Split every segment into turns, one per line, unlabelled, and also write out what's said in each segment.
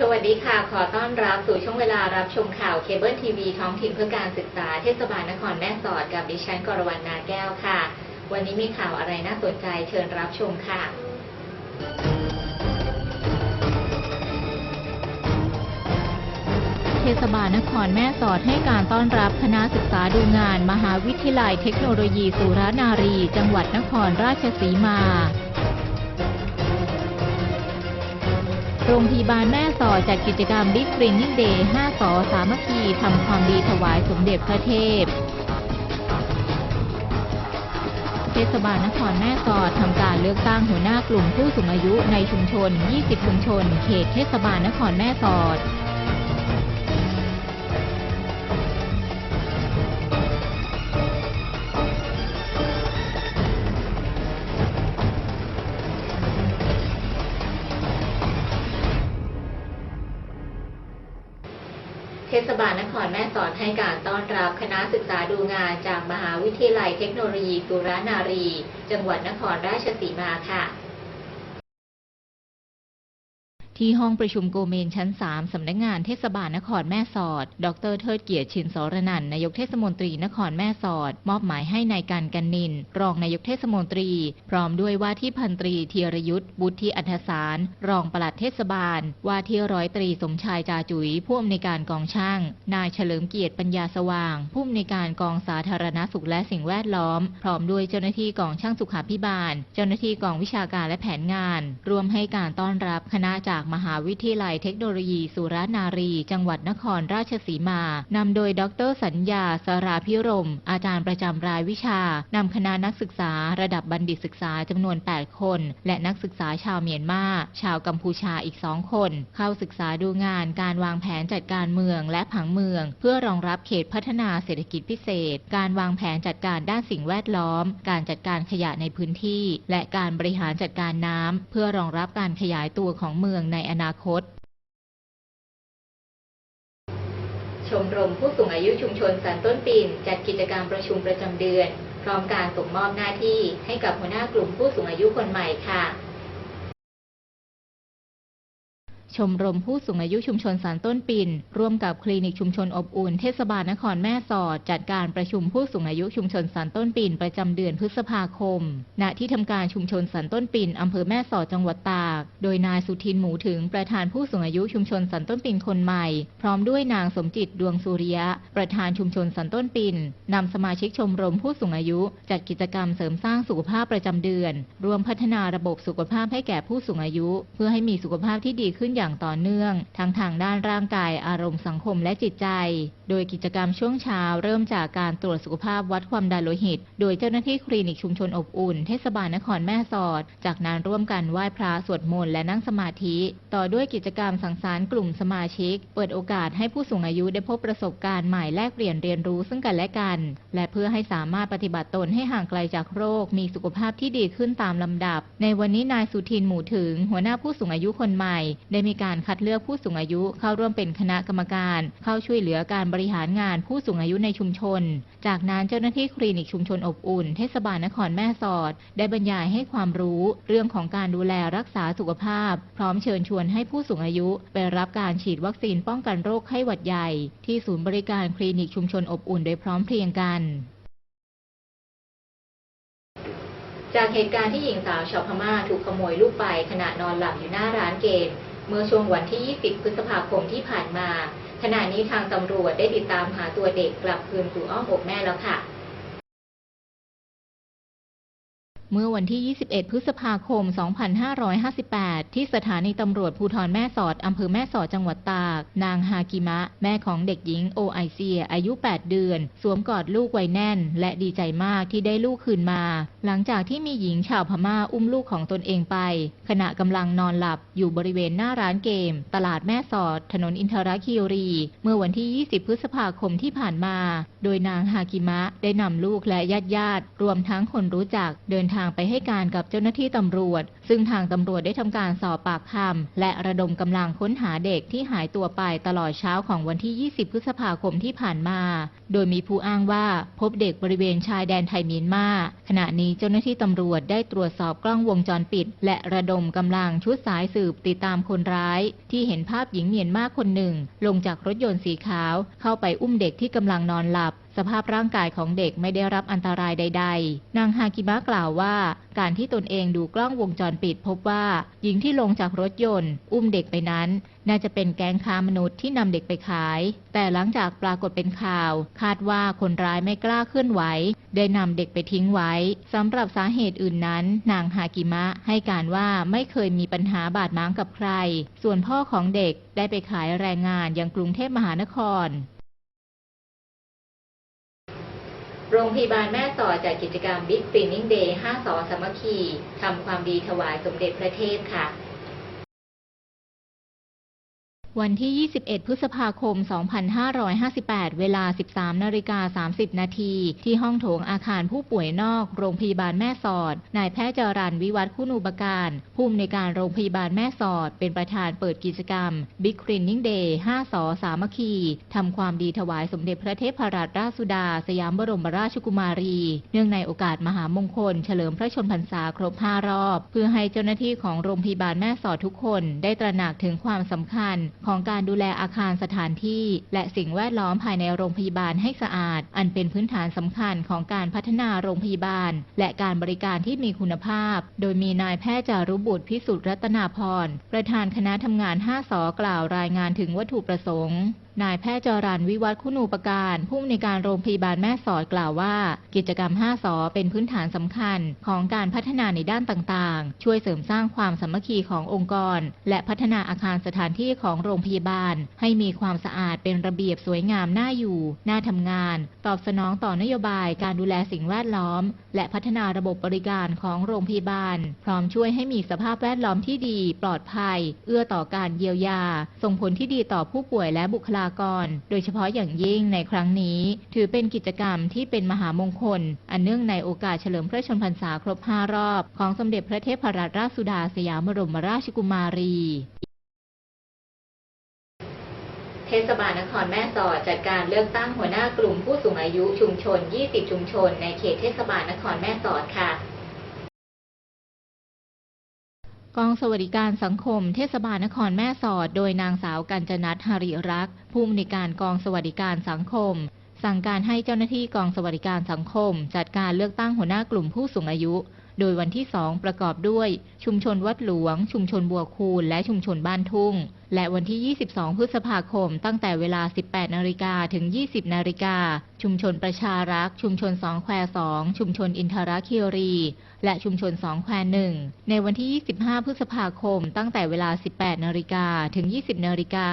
สวัสดีค่ะ ขอต้อนรับสู่ช่วงเวลารับชมข่าวเคเบิลทีวีท้องถิ่นเพื่อการศึกษาเทศบาลนครแม่สอดกับดิฉันกรวรรณนาแก้วค่ะ วันนี้มีข่าวอะไรน่าสนใจเชิญรับชมค่ะ
เทศบาลนครแม่สอดให้การต้อนรับคณะศึกษาดูงาน มหาวิทยาลัยเทคโนโลยีสุรนารี จังหวัดนครราชสีมา โรงพยาบาลแม่สอดจัดกิจกรรม Big Greening Day 5สอสามัคคีทำความดีถวายสมเด็จพระเทพ เทศบาลนครแม่สอดทำการเลือกตั้งหัวหน้ากลุ่มผู้สูงอายุในชุมชน 20 ชุมชน เขตเทศบาลนครแม่สอด
ทศบาลนครแม่สอดให้การต้อนรับคณะศึกษาดูงานจากมหาวิทยาลัยเทคโนโลยีสุรนารี จังหวัดนครราชสีมาค่ะ
ที่ห้องประชุมโกเมนชั้น 3 สำนักงานเทศบาลนครแม่สอด ดรเทิดเกียรติชินสรนันทนายกเทศมนตรีนครแม่สอด มอบหมายให้นายการกันนิน รองนายกเทศมนตรี พร้อมด้วยว่าที่พันตรีธีรยุทธ์บุตรที่อัธสาร รองปลัดเทศบาล ว่าที่ร้อยตรีสมชายจาจุ๋ยผู้อำนวยการกองช่าง นายเฉลิมเกียรติปัญญาสว่าง ผู้อำนวยการกองสาธารณสุขและสิ่งแวดล้อม พร้อมด้วยเจ้าหน้าที่กองช่างสุขาภิบาล เจ้าหน้าที่กองวิชาการและแผนงาน รวมให้การต้อนรับคณะจากมหาวิทยาลัยเทคโนโลยีสุรนารี จังหวัดนครราชสีมานำโดยดรสัญญาสราพิรม อาจารย์ประจำรายวิชานำคณะนักศึกษาระดับบัณฑิตศึกษาจำนวน 8 คน และนักศึกษาชาวเมียนมา ชาวกัมพูชาอีก 2 คน เข้าศึกษาดูงานการวางแผนจัดการเมืองและผังเมือง เพื่อรองรับเขตพัฒนาเศรษฐกิจพิเศษ การวางแผนจัดการด้านสิ่งแวดล้อม การจัดการขยะในพื้นที่ และการบริหารจัดการน้ำเพื่อรองรับการขยายตัวของเมืองในอนาคต
ชมรมผู้สูงอายุชุมชนสันต้นปีนจัดกิจกรรมประชุมประจำเดือน พร้อมการส่งมอบหน้าที่ให้กับหัวหน้ากลุ่มผู้สูงอายุคนใหม่ค่ะ
ชมรมผู้สูงอายุชุมชนสารต้นปิ่น ร่วมกับคลินิกชุมชนอบอุ่นเทศบาลนครแม่สอด จัดการประชุมผู้สูงอายุชุมชนสารต้นปิ่นประจำเดือนพฤษภาคม ณ ที่ทำการชุมชนสันต้นปิ่นอำเภอแม่สอดจังหวัดตาก โดยนายสุทินหมูถึงประธานผู้สูงอายุชุมชนสันต้นปิ่นคนใหม่ พร้อมด้วยนางสมจิตดวงสุริยะ ประธานชุมชนสันต้นปิ่นนำสมาชิกชมรมผู้สูงอายุ จัดกิจกรรมเสริมสร้างสุขภาพประจำเดือน รวมพัฒนาระบบสุขภาพให้แก่ผู้สูงอายุ เพื่อให้มีสุขภาพที่ดีขึ้นอย่างางต่อเนื่อง ทั้งทางด้านร่างกายอารมณ์สังคมและจิตใจ โดยกิจกรรมช่วงเช้าเริ่มจากการตรวจสุขภาพวัดความดันโลหิต โดยเจ้าหน้าที่คลินิกชุมชนอบอุ่น เทศบาลนครแม่สอด จากนั้นร่วมกันไหว้พระสวดมนต์และนั่งสมาธิ ต่อด้วยกิจกรรมสังสรรค์กลุ่มสมาชิก เปิดโอกาสให้ผู้สูงอายุได้พบประสบการณ์ใหม่แลกเปลี่ยนเรียนรู้ซึ่งกันและกัน และเพื่อให้สามารถปฏิบัติตนให้ห่างไกลจากโรค มีสุขภาพที่ดีขึ้นตามลำดับ ในวันนี้นายสุทินหมู่ถึง หัวหน้าผู้สูงอายุคนใหม่ได้มีการคัดเลือกผู้สูงอายุเข้าร่วมเป็นคณะกรรมการ เข้าช่วยเหลือการบริหารงานผู้สูงอายุในชุมชน จากนั้นเจ้าหน้าที่คลินิกชุมชนอบอุ่น เทศบาลนครแม่สอด ได้บรรยายให้ความรู้ เรื่องของการดูแลรักษาสุขภาพ พร้อมเชิญชวนให้ผู้สูงอายุ ไปรับการฉีดวัคซีนป้องกันโรคไข้หวัดใหญ่ ที่ศูนย์บริการคลินิกชุมชนอบอุ่นโดยพร้อมเพรียงกัน
จากเหตุการณ์ที่หญิงสาวชาวพม่าถูกขโมยลูกไปขณะนอนหลับอยู่หน้าร้านเกม เมื่อช่วงวันที่ 20 พฤษภาคมที่ผ่านมา ขณะนี้ทางตำรวจได้ติดตามหาตัวเด็กกลับคืนสู่อ้อมอกแม่แล้วค่ะ
เมื่อวันที่ 21 พฤษภาคม 2558 ที่สถานีตำรวจภูธรแม่สอดอำเภอแม่สอดจังหวัดตาก นางฮากิมะ แม่ของเด็กหญิงโอไอเซีย อายุ 8 เดือน สวมกอดลูกไว้แน่น และดีใจมากที่ได้ลูกคืนมา หลังจากที่มีหญิงชาวพม่าอุ้มลูกของตนเองไป ขณะกำลังนอนหลับอยู่บริเวณหน้าร้านเกม ตลาดแม่สอด ถนนอินทรคิรี เมื่อวันที่ 20 พฤษภาคมที่ผ่านมา โดยนางฮากิมะได้นำลูกและญาติญาติๆรวมทั้งคนรู้จักเดินทางางไปให้การกับเจ้าหน้าที่ตำรวจ ซึ่งทางตำรวจได้ทำการสอบปากคำและระดมกำลังค้นหาเด็กที่หายตัวไปตลอดเช้าของวันที่ 20 พฤษภาคมที่ผ่านมา โดยมีผู้อ้างว่าพบเด็กบริเวณชายแดนไทยเมียนมา ขณะนี้เจ้าหน้าที่ตำรวจได้ตรวจสอบกล้องวงจรปิด และระดมกำลังชุดสายสืบติดตามคนร้าย ที่เห็นภาพหญิงเมียนมาคนหนึ่ง ลงจากรถยนต์สีขาว เข้าไปอุ้มเด็กที่กำลังนอนหลับ สภาพร่างกายของเด็กไม่ได้รับอันตรายใด ๆ นางฮากิมะกล่าวว่า การที่ตนเองดูกล้องวงจรปิดพบว่า หญิงที่ลงจากรถยนต์ อุ้มเด็กไปนั้น น่าจะเป็นแก๊งค้ามนุษย์ที่นำเด็กไปขาย แต่หลังจากปรากฏเป็นข่าว คาดว่าคนร้ายไม่กล้าเคลื่อนไหว ได้นำเด็กไปทิ้งไว้สำหรับสาเหตุอื่นนั้น นางฮากิมะให้การว่าไม่เคยมีปัญหาบาดหมางกับใคร ส่วนพ่อของเด็กได้ไปขายแรงงานยังกรุงเทพมหานคร
โรงพยาบาลแม่สอดจัดกิจกรรม Big Cleaning Day 5สอสามัคคีทำความดีถวายสมเด็จพระเทพค่ะ
วันที่ 21 พฤษภาคม 2558 เวลา 13 นาฬิกา 30 นาที ที่ห้องโถงอาคารผู้ป่วยนอก โรงพยาบาลแม่สอด นายแพทย์จรันวิวัฒน์คุณูปการ ผู้อำนวยการโรงพยาบาลแม่สอด เป็นประธานเปิดกิจกรรม Big Cleaning Day 5สอสามัคคี ทำความดีถวายสมเด็จพระเทพรัตนราชสุดา สยามบรมราชกุมารี เนื่องในโอกาสมหามงคล เฉลิมพระชนพรรษาครบ 5 รอบ เพื่อให้เจ้าหน้าที่ของโรงพยาบาลแม่สอดทุกคน ได้ตระหนักถึงความสำคัญของการดูแลอาคารสถานที่ และสิ่งแวดล้อมภายในโรงพยาบาลให้สะอาด อันเป็นพื้นฐานสำคัญของการพัฒนาโรงพยาบาล และการบริการที่มีคุณภาพ โดยมีนายแพทย์จารุบุตรพิสุทธิ์รัตนาพรประธานคณะทำงาน 5สกล่าวรายงานถึงวัตถุประสงค์ นายแพทย์จรันวิวัฒน์คุณูปการผู้อำนวยการโรงพยาบาลแม่สอดกล่าวว่า กิจกรรม 5 สอเป็นพื้นฐานสำคัญของการพัฒนาในด้านต่างๆ ช่วยเสริมสร้างความสามัคคีขององค์กร และพัฒนาอาคารสถานที่ของโรงพยาบาล ให้มีความสะอาดเป็นระเบียบสวยงามน่าอยู่ น่าทำงาน ตอบสนองต่อนโยบายการดูแลสิ่งแวดล้อม และพัฒนาระบบบริการของโรงพยาบาล พร้อมช่วยให้มีสภาพแวดล้อมที่ดี ปลอดภัย เอื้อต่อการเยียวยา ส่งผลที่ดีต่อผู้ป่วยและบุคลากร โดยเฉพาะอย่างยิ่งในครั้งนี้ ถือเป็นกิจกรรมที่เป็นมหามงคล อันเนื่องในโอกาสเฉลิมพระชนมพรรษาครบ 5 รอบ ของสมเด็จพระเทพรัตนราชสุดาสยามบรมราชกุมารี
เทศบาลนครแม่สอดจัดการเลือกตั้งหัวหน้ากลุ่มผู้สูงอายุชุมชน 20 ชุมชน ในเขตเทศบาลนครแม่สอดค่ะ
กองสวัสดิการสังคมเทศบาลนครแม่สอด โดยนางสาวกัญจนัทหริรักษ์ผู้อำนวยการกองสวัสดิการสังคม สั่งการให้เจ้าหน้าที่กองสวัสดิการสังคม จัดการเลือกตั้งหัวหน้ากลุ่มผู้สูงอายุ โดยวันที่ 2 ประกอบด้วย ชุมชนวัดหลวง ชุมชนบัวคูน และชุมชนบ้านทุ่ง และวันที่ 22 พฤษภาคม ตั้งแต่เวลา 18 นาฬิกาถึง 20 นาฬิกา ชุมชนประชารักษ์ชุมชนสองแควสองชุมชนอินทราคิรี และชุมชนสองแควหนึ่งในวันที่ 25 พฤษภาคม ตั้งแต่เวลา 18 นาฬิกาถึง 20 นาฬิกา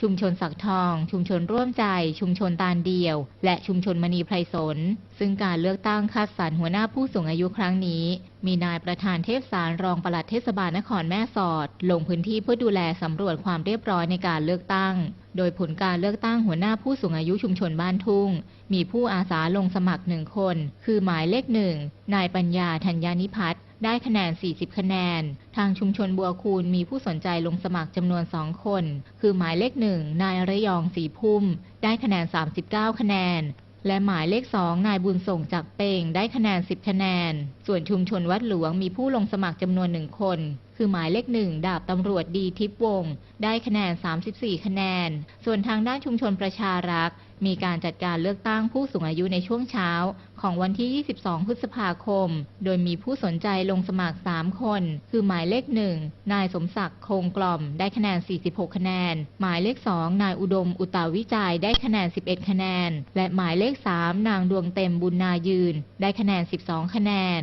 ชุมชนสักทอง ชุมชนร่วมใจ ชุมชนตาลเดียว และชุมชนมณีไพรสน ซึ่งการเลือกตั้งคัดสรรหัวหน้าผู้สูงอายุครั้งนี้ มีนายประธานเทพสารรองปลัดเทศบาลนครแม่สอด ลงพื้นที่เพื่อดูแลสำรวจความเรียบร้อยในการเลือกตั้งโดยผลการเลือกตั้งหัวหน้าผู้สูงอายุชุมชนบ้านทุ่ง มีผู้อาสาลงสมัครหนึ่งคน คือหมายเลขหนึ่งนายปัญญาธัญญานิพัฒน์ได้คะแนน 40 คะแนน ทางชุมชนบัวคูนมีผู้สนใจลงสมัครจำนวนสองคน คือหมายเลขหนึ่งนายระยองสีพุ่ม ได้คะแนน 39 คะแนน และหมายเลขสองนายบุญส่งจากเปงได้คะแนน 10 คะแนน ส่วนชุมชนวัดหลวงมีผู้ลงสมัครจำนวนหนึ่งคน คือหมายเลขหนึ่งดาบตำรวจดีทิพวง ได้คะแนน 34 คะแนน ส่วนทางด้านชุมชนประชารักษ์มีการจัดการเลือกตั้งผู้สูงอายุในช่วงเช้า ของวันที่ 22 พฤษภาคม โดยมีผู้สนใจลงสมัคร 3 คน คือหมายเลขหนึ่งนายสมศักดิ์คงกล่อม ได้คะแนน 46 คะแนน หมายเลข2นายอุดม อุตาวิจัย ได้คะแนน 11 คะแนน และหมายเลข 3 นางดวงเต็มบุญนายืน ได้คะแนน 12 คะแนน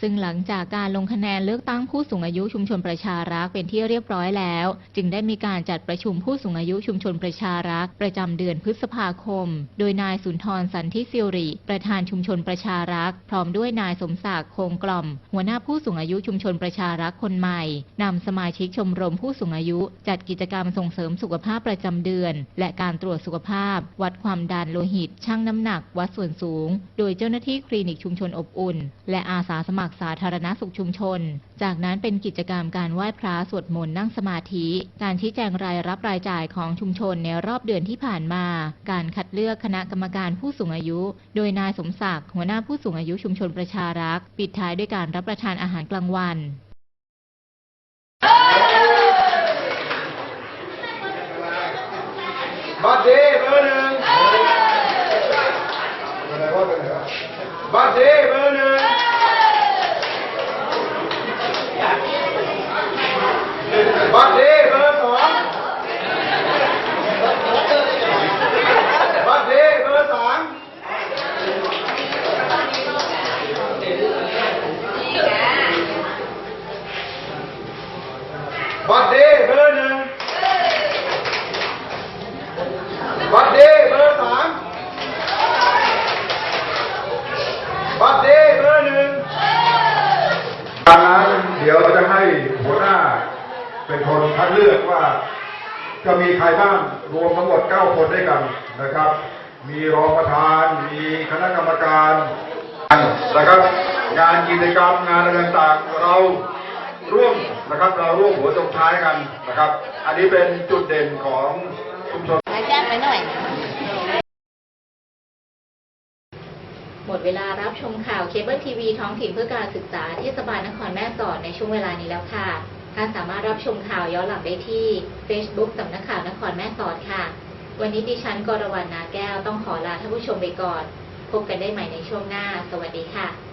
ซึ่งหลังจากการลงคะแนนเลือกตั้งผู้สูงอายุชุมชนประชารักเป็นที่เรียบร้อยแล้ว จึงได้มีการจัดประชุมผู้สูงอายุชุมชนประชารักประจำเดือนพฤษภาคม โดยนายสุนทรสันทิสิริ ประธานชุมชนประชารักพร้อมด้วยนายสมศักดิ์คงกล่อม หัวหน้าผู้สูงอายุชุมชนประชารักคนใหม่นำสมาชิกชมรมผู้สูงอายุ จัดกิจกรรมส่งเสริมสุขภาพประจำเดือน และการตรวจสุขภาพ วัดความดันโลหิตชั่งน้ำหนัก วัดส่วนสูง โดยเจ้าหน้าที่คลินิกชุมชนอบอุ่น และอาสาสมัครกสาธารณสุขชุมชน จากนั้นเป็นกิจกรรมการไหว้พระสวดมนต์นั่งสมาธิ การชี้แจงรายรับรายจ่ายของชุมชนในรอบเดือนที่ผ่านมา การคัดเลือกคณะกรรมการผู้สูงอายุ โดยนายสมศักดิ์หัวหน้าผู้สูงอายุชุมชนประชารักษ์ปิดท้ายด้วยการรับประทานอาหารกลางวัน
บัตรดีเบอร์หนึ่งบัตรดีเบอร์หนึ่ง บัตรดีเบอร์สองบัตรดีเบอร์สามบัตรดีเบอร์หนึ่ง บัตรดีเบอร์สามบัตรดีเบอร์หนึ่ง
ดังนั้นเดี๋ยวจะให้หัวหน้า เป็นคนคัดเลือกว่า จะมีใครบ้างรวมทั้งหมด 9 คนด้วยกันนะครับ มีรองประธาน มีคณะกรรมการนะครับ งานกิจกรรมงานอะไรต่างๆเราร่วมนะครับเราร่วมหัวจงท้ายกันนะครับ อันนี้เป็นจุดเด่นของชุมชนลดแจมไป
หมดเวลารับชมข่าวเคเบิลทีวีท้องถิ่นเพื่อการศึกษาเทศบาลนครแม่สอดในช่วงเวลานี้แล้วค่ะ ท่านสามารถรับชมข่าวย้อนหลังได้ที่ Facebook สำนักข่าวนครแม่สอดค่ะ วันนี้ดิฉันกรวรรณนาแก้วต้องขอลาท่านผู้ชมไปก่อน พบกันได้ใหม่ในช่วงหน้า สวัสดีค่ะ